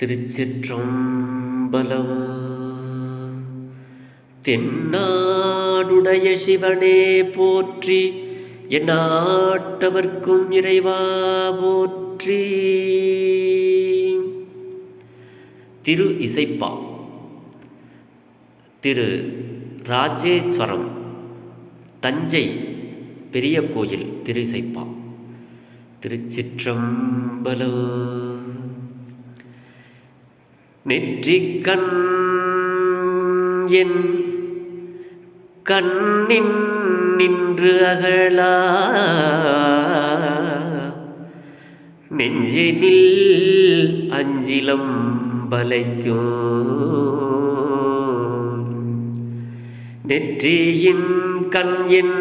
திருச்சிற்றம்பலம் தென்னாடுடைய சிவனே போற்றி என் ஆட்டவர்க்கும் இறைவா போற்றி. திரு இசைப்பா திரு ராஜேஸ்வரம் தஞ்சை பெரிய கோயில் திரு இசைப்பா. திருச்சிற்றம்பலம் நெற்றிக்கண் என் கண்ணின் நின்று அகலா. நெஞ்சினில் அஞ்சிலம் பலைக்கும் நெற்றியின் கண் என்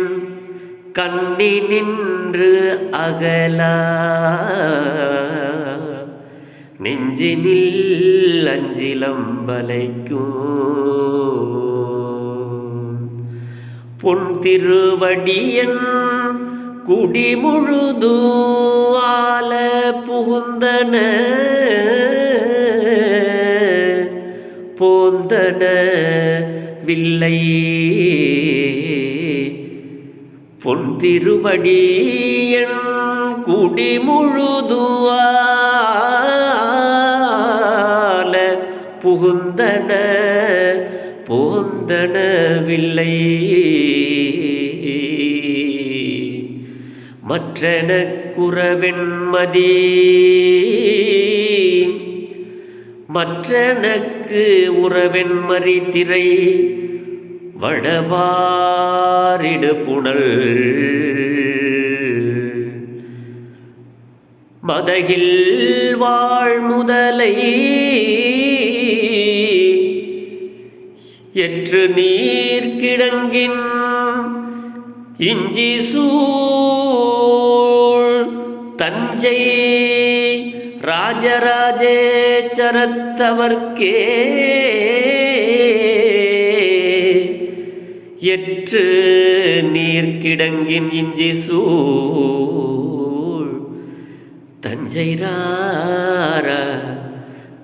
கண்ணி நின்று அகலா. நெஞ்சினில் அஞ்சிலம்பலைக்கும் பொன் திருவடியன் குடி முழுதூவால புகுந்தன. போந்தன வில்லை. பொன் திருவடியன் குடி முழுதுவா புகுந்தன போந்தனவில்லை மற்றன குறவெண்மதி மற்றனக்கு உறவெண்மறி திரை வடவாரிடு புனல். மதகில் வாழ் என்று நீர் கிடங்கின் இஞ்சி சூழ் தஞ்சை ராஜராஜேச்சரத்தவர்க்கே எற்று நீர் கிடங்கின் இஞ்சி சூழ் தஞ்சை ராரா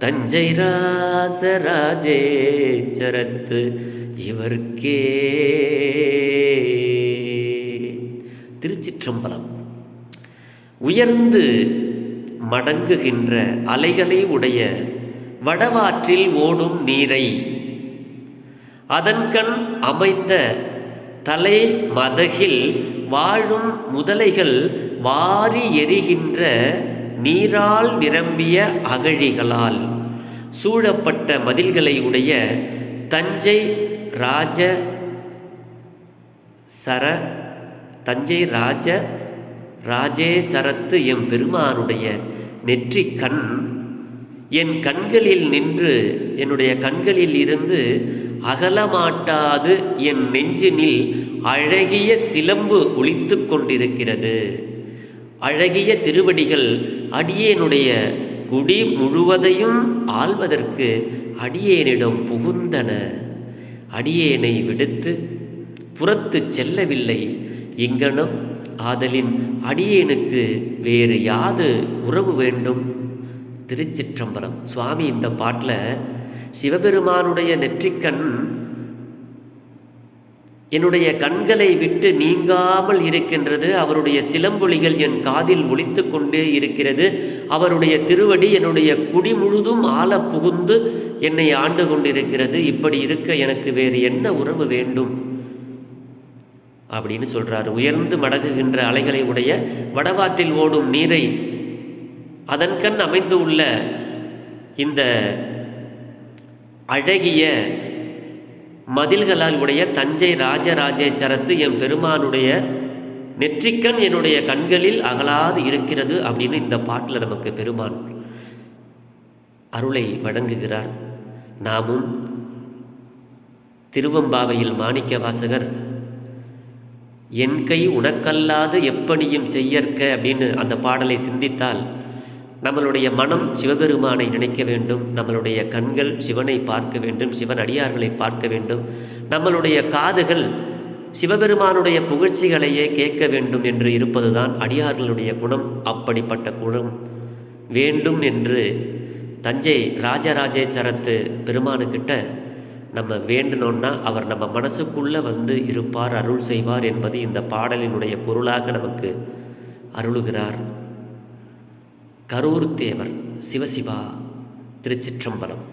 தஞ்சை ராசராஜேச்சரத்து இவர்க்கே. திருச்சிற்றம்பலம். உயர்ந்து மடங்குகின்ற அலைகளை உடைய வடவாற்றில் ஓடும் நீரை அதன்கண் அமைந்த தலை மதகில் வாழும் முதலைகள் வாரி எரிகின்ற நீரால் நிரம்பிய அகழிகளால். சூழப்பட்ட மதில்களை உடைய தஞ்சை ராஜ சர தஞ்சை ராஜ ராஜேசரத்து எம் பெருமானுடைய நெற்றி கண். என் கண்களில் நின்று என்னுடைய கண்களில் இருந்து அகலமாட்டாது என் நெஞ்சினில் அழகிய சிலம்பு ஒழித்து கொண்டிருக்கிறது. அழகிய திருவடிகள் அடியேனுடைய குடி முழுவதையும் ஆள்வதற்கு அடியேனிடம் புகுந்தன. அடியேனை விடுத்து புறத்து செல்லவில்லை. இங்கனம் ஆதலின் அடியேனுக்கு வேறு யாது உறவு வேண்டும்? திருச்சிற்றம்பலம். சுவாமி இந்த பாட்டில் சிவபெருமானுடைய நெற்றிக்கண் என்னுடைய கண்களை விட்டு நீங்காமல் இருக்கின்றது அவருடைய சிலம்பொலிகள் என் காதில் ஒழித்து கொண்டே இருக்கிறது அவருடைய திருவடி என்னுடைய குடி முழுதும் ஆள புகுந்து என்னை ஆண்டு கொண்டிருக்கிறது இப்படி இருக்க எனக்கு வேறு என்ன உறவு வேண்டும்? அப்படின்னு சொல்றாரு. உயர்ந்து மடங்குகின்ற அலைகளை உடைய வடவாற்றில் ஓடும் நீரை அதன் கண் அமைந்து உள்ள இந்த அழகிய மதில்களால் உடைய தஞ்சை ராஜராஜேச்சரத்து என் பெருமானுடைய நெற்றிக்கண் என்னுடைய கண்களில் அகலாது இருக்கிறது அப்படின்னு இந்த பாட்டில் நமக்கு பெருமான் அருளை வழங்குகிறார். நாமும் திருவம்பாவையில் மாணிக்க வாசகர் என் கை உனக்கல்லாது எப்பணியும் செய்யற்க அப்படின்னு அந்த பாடலை சிந்தித்தால் நம்மளுடைய மனம் சிவபெருமானை நினைக்க வேண்டும் நம்மளுடைய கண்கள் சிவனை பார்க்க வேண்டும் சிவன் அடியார்களை பார்க்க வேண்டும் நம்மளுடைய காதுகள் சிவபெருமானுடைய புகழ்ச்சிகளையே கேட்க வேண்டும் என்று இருப்பதுதான் அடியார்களுடைய குணம். அப்படிப்பட்ட குணம் வேண்டும் என்று தஞ்சை ராஜராஜேச்சரத்து பெருமானுக்கிட்ட நம்ம வேண்டணும்னா அவர் நம்ம மனசுக்குள்ளே வந்து இருப்பார் அருள் செய்வார் என்பது இந்த பாடலினுடைய பொருளாக நமக்கு அருளுகிறார். கரூர் தேவர் சிவசிவா திருச்சிற்றம்பலம்.